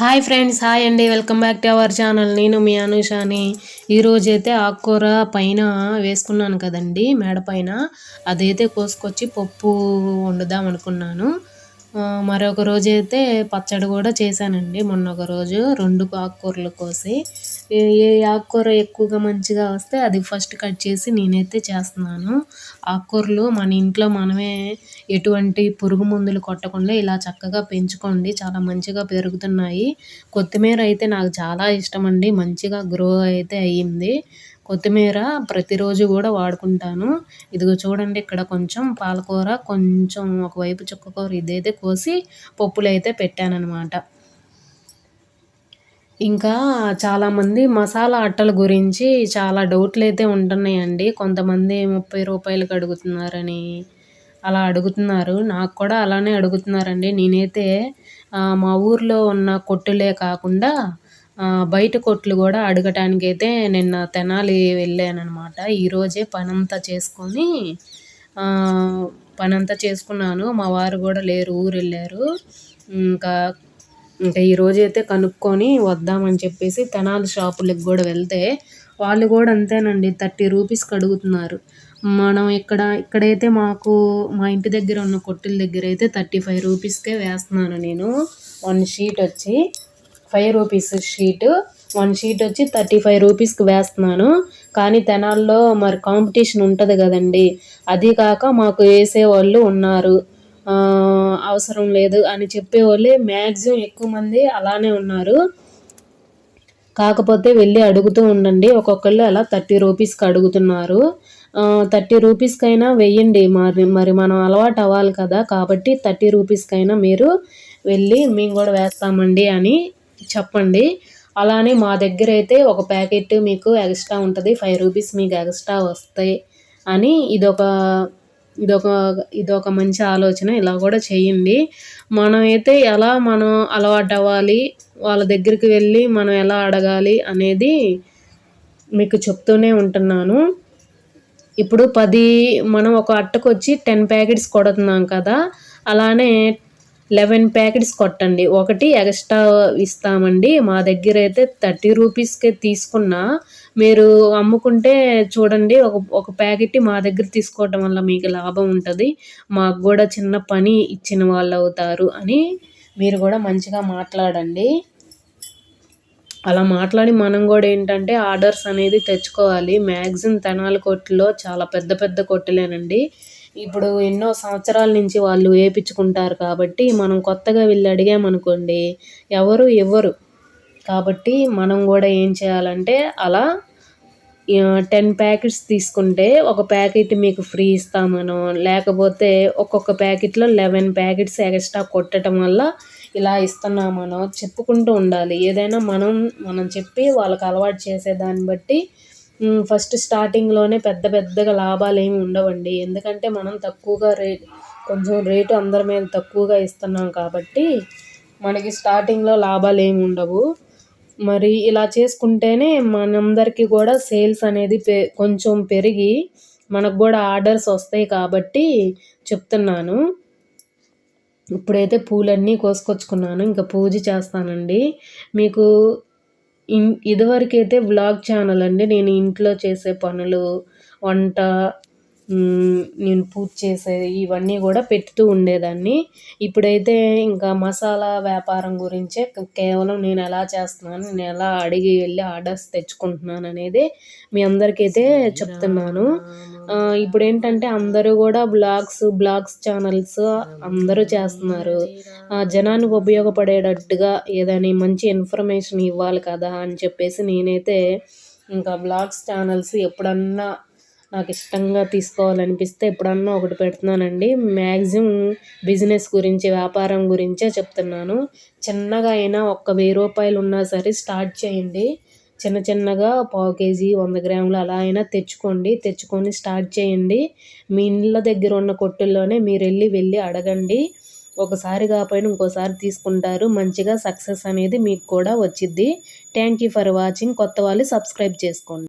Hi friends hi అండి. Welcome back to our channel నేను మీ అనుషాని. ఈరోజైతే ఆకుకూర పైన వేసుకున్నాను కదండి మేడ పైన. అదైతే కోసుకొచ్చి పప్పు వండుదాం అనుకున్నాను. మరొక రోజు అయితే పచ్చడి కూడా చేశానండి. మొన్న ఒక రోజు రెండు ఆకుకూరలు కోసి ఏ ఆకుకూర ఎక్కువగా మంచిగా వస్తే అది ఫస్ట్ కట్ చేసి నేనైతే చేస్తున్నాను. ఆకుకూరలు మన ఇంట్లో మనమే ఎటువంటి పురుగు మందులు కొట్టకుండా ఇలా చక్కగా పెంచుకోండి. చాలా మంచిగా పెరుగుతున్నాయి. కొత్తిమీర అయితే నాకు చాలా ఇష్టం అండి. మంచిగా గ్రో అయితే అయ్యింది. కొత్తిమీర ప్రతిరోజు కూడా వాడుకుంటాను. ఇదిగో చూడండి ఇక్కడ కొంచెం పాలకూర కొంచెం ఒకవైపు చుక్కకూర ఇదైతే కోసి పప్పులు అయితే పెట్టానన్నమాట. ఇంకా చాలామంది మసాలా అట్టల గురించి చాలా డౌట్లు అయితే ఉంటున్నాయండి. కొంతమంది ముప్పై రూపాయలకి అడుగుతున్నారని అలా అడుగుతున్నారు. నాకు కూడా అలానే అడుగుతున్నారండి. నేనైతే మా ఊర్లో ఉన్న కొట్టులే కాకుండా బయట కొట్లు కూడా అడగటానికి అయితే నిన్న తెనాలి వెళ్ళానమాట ఈరోజే పనంతా చేసుకొని పనంతా చేసుకున్నాను. మా వారు కూడా లేరు ఊరు వెళ్ళారు. ఇంకా ఇంకా ఈరోజు అయితే కనుక్కొని వద్దామని చెప్పేసి తెనాలి షాపులకు కూడా వెళ్తే వాళ్ళు కూడా అంతేనండి థర్టీ రూపీస్కి అడుగుతున్నారు మనం ఇక్కడ ఇక్కడైతే మాకు మా ఇంటి దగ్గర ఉన్న కొట్టుల దగ్గర అయితే థర్టీ ఫైవ్ రూపీస్కే వేస్తున్నాను నేను. వన్ షీట్ వచ్చి five rupees sheet. One sheet వచ్చి థర్టీ ఫైవ్ రూపీస్కి వేస్తున్నాను. కానీ తెనాల్లో మరి కాంపిటీషన్ ఉంటుంది కదండి. అది కాక మాకు వేసే వాళ్ళు ఉన్నారు. అవసరం లేదు అని చెప్పేవాళ్ళే మ్యాక్సిమం ఎక్కువ మంది అలానే ఉన్నారు. కాకపోతే వెళ్ళి అడుగుతూ ఉండండి. ఒక్కొక్కళ్ళు అలా థర్టీ రూపీస్కి అడుగుతున్నారు. థర్టీ రూపీస్కైనా వెయ్యండి. మరి మరి మనం అలవాటు అవ్వాలి కదా. కాబట్టి థర్టీ రూపీస్కైనా మీరు వెళ్ళి మేము కూడా వేస్తామండి అని చెప్పండి. అలానే మా దగ్గర అయితే ఒక ప్యాకెట్ మీకు ఎక్స్ట్రా ఉంటుంది. ఫైవ్ రూపీస్ మీకు ఎక్స్ట్రా వస్తాయి అని ఇదొక ఇదొక ఇదొక మంచి ఆలోచన. ఇలా కూడా చేయండి. మనమైతే ఎలా మనం అలవాటు అవ్వాలి వాళ్ళ దగ్గరికి వెళ్ళి మనం ఎలా అడగాలి అనేది మీకు చెప్తూనే ఉంటున్నాను. ఇప్పుడు పది మనం ఒక అట్టకు వచ్చి టెన్ ప్యాకెట్స్ కొడుతున్నాం కదా అలానే లెవెన్ ప్యాకెట్స్ కొట్టండి. ఒకటి ఎక్స్ట్రా ఇస్తామండి. మా దగ్గర అయితే థర్టీ రూపీస్కే తీసుకున్నా. మీరు అమ్ముకుంటే చూడండి ఒక ఒక ప్యాకెట్ మా దగ్గర తీసుకోవటం వల్ల మీకు లాభం ఉంటుంది. మాకు కూడా చిన్న పని ఇచ్చిన వాళ్ళు అవుతారు అని మీరు కూడా మంచిగా మాట్లాడండి. అలా మాట్లాడి మనం కూడా ఏంటంటే ఆర్డర్స్ అనేది తెచ్చుకోవాలి. మ్యాక్సిమం తెనాలి కొట్టులో చాలా పెద్ద పెద్ద కొట్టులేనండి. ఇప్పుడు ఎన్నో సంవత్సరాల నుంచి వాళ్ళు వేయించుకుంటారు కాబట్టి మనం కొత్తగా వెళ్ళి అడిగామనుకోండి ఎవరు ఇవ్వరు. కాబట్టి మనం కూడా ఏం చేయాలంటే అలా టెన్ ప్యాకెట్స్ తీసుకుంటే ఒక ప్యాకెట్ మీకు ఫ్రీ ఇస్తామనో లేకపోతే ఒక్కొక్క ప్యాకెట్లో లెవెన్ ప్యాకెట్స్ ఎక్స్ట్రా కొట్టడం వల్ల ఇలా ఇస్తున్నామనో చెప్పుకుంటూ ఉండాలి. ఏదైనా మనం మనం చెప్పి వాళ్ళకి అలవాటు చేసే దాన్ని బట్టి ఫస్ట్ స్టార్టింగ్లోనే పెద్ద పెద్దగా లాభాలు ఏమి ఉండవండి. ఎందుకంటే మనం తక్కువగా రేట్ కొంచెం రేటు అందరి మీద తక్కువగా ఇస్తున్నాం కాబట్టి మనకి స్టార్టింగ్లో లాభాలు ఏమి ఉండవు. మరి ఇలా చేసుకుంటేనే మనందరికీ కూడా సేల్స్ అనేది పె కొంచెం పెరిగి మనకు కూడా ఆర్డర్స్ వస్తాయి కాబట్టి చెప్తున్నాను. ఇప్పుడైతే పూలన్నీ కోసుకొచ్చుకున్నాను. ఇంకా పూజ చేస్తానండి. మీకు ఇదివరకైతే వ్లాగ్ ఛానల్ అండి. నేను ఇంట్లో చేసే పనులు వంట నేను పూజ చేసేది ఇవన్నీ కూడా పెడుతూ ఉండేదాన్ని. ఇప్పుడైతే ఇంకా మసాలా వ్యాపారం గురించే కేవలం నేను ఎలా చేస్తున్నాను నేను ఎలా అడిగి వెళ్ళి ఆర్డర్స్ తెచ్చుకుంటున్నాను అనేది మీ అందరికైతే చెప్తున్నాను. ఇప్పుడు ఏంటంటే అందరూ కూడా బ్లాగ్స్ బ్లాగ్స్ ఛానల్స్ అందరూ చేస్తున్నారు. జనానికి ఉపయోగపడేటట్టుగా ఏదైనా మంచి ఇన్ఫర్మేషన్ ఇవ్వాలి కదా అని చెప్పేసి నేనైతే ఇంకా బ్లాగ్స్ ఛానల్స్ ఎప్పుడన్నా నాకు ఇష్టంగా తీసుకోవాలనిపిస్తే ఎప్పుడన్నా ఒకటి పెడుతున్నానండి. మ్యాక్సిమం బిజినెస్ గురించి వ్యాపారం గురించే చెప్తున్నాను. చిన్నగా అయినా ఒక్క వెయ్యి రూపాయలు ఉన్నా సరే స్టార్ట్ చేయండి. చిన్న చిన్నగా పావు కేజీ వంద గ్రాములు అలా అయినా తెచ్చుకోండి. తెచ్చుకొని స్టార్ట్ చేయండి. మీ ఇళ్ళ దగ్గర ఉన్న కొట్టుల్లోనే మీరు వెళ్ళి వెళ్ళి అడగండి. ఒకసారి కాకపోయినా ఇంకోసారి తీసుకుంటారు. మంచిగా సక్సెస్ అనేది మీకు కూడా వచ్చిద్ది. Thank you for watching. కొత్త వాళ్ళు సబ్స్క్రైబ్ చేసుకోండి.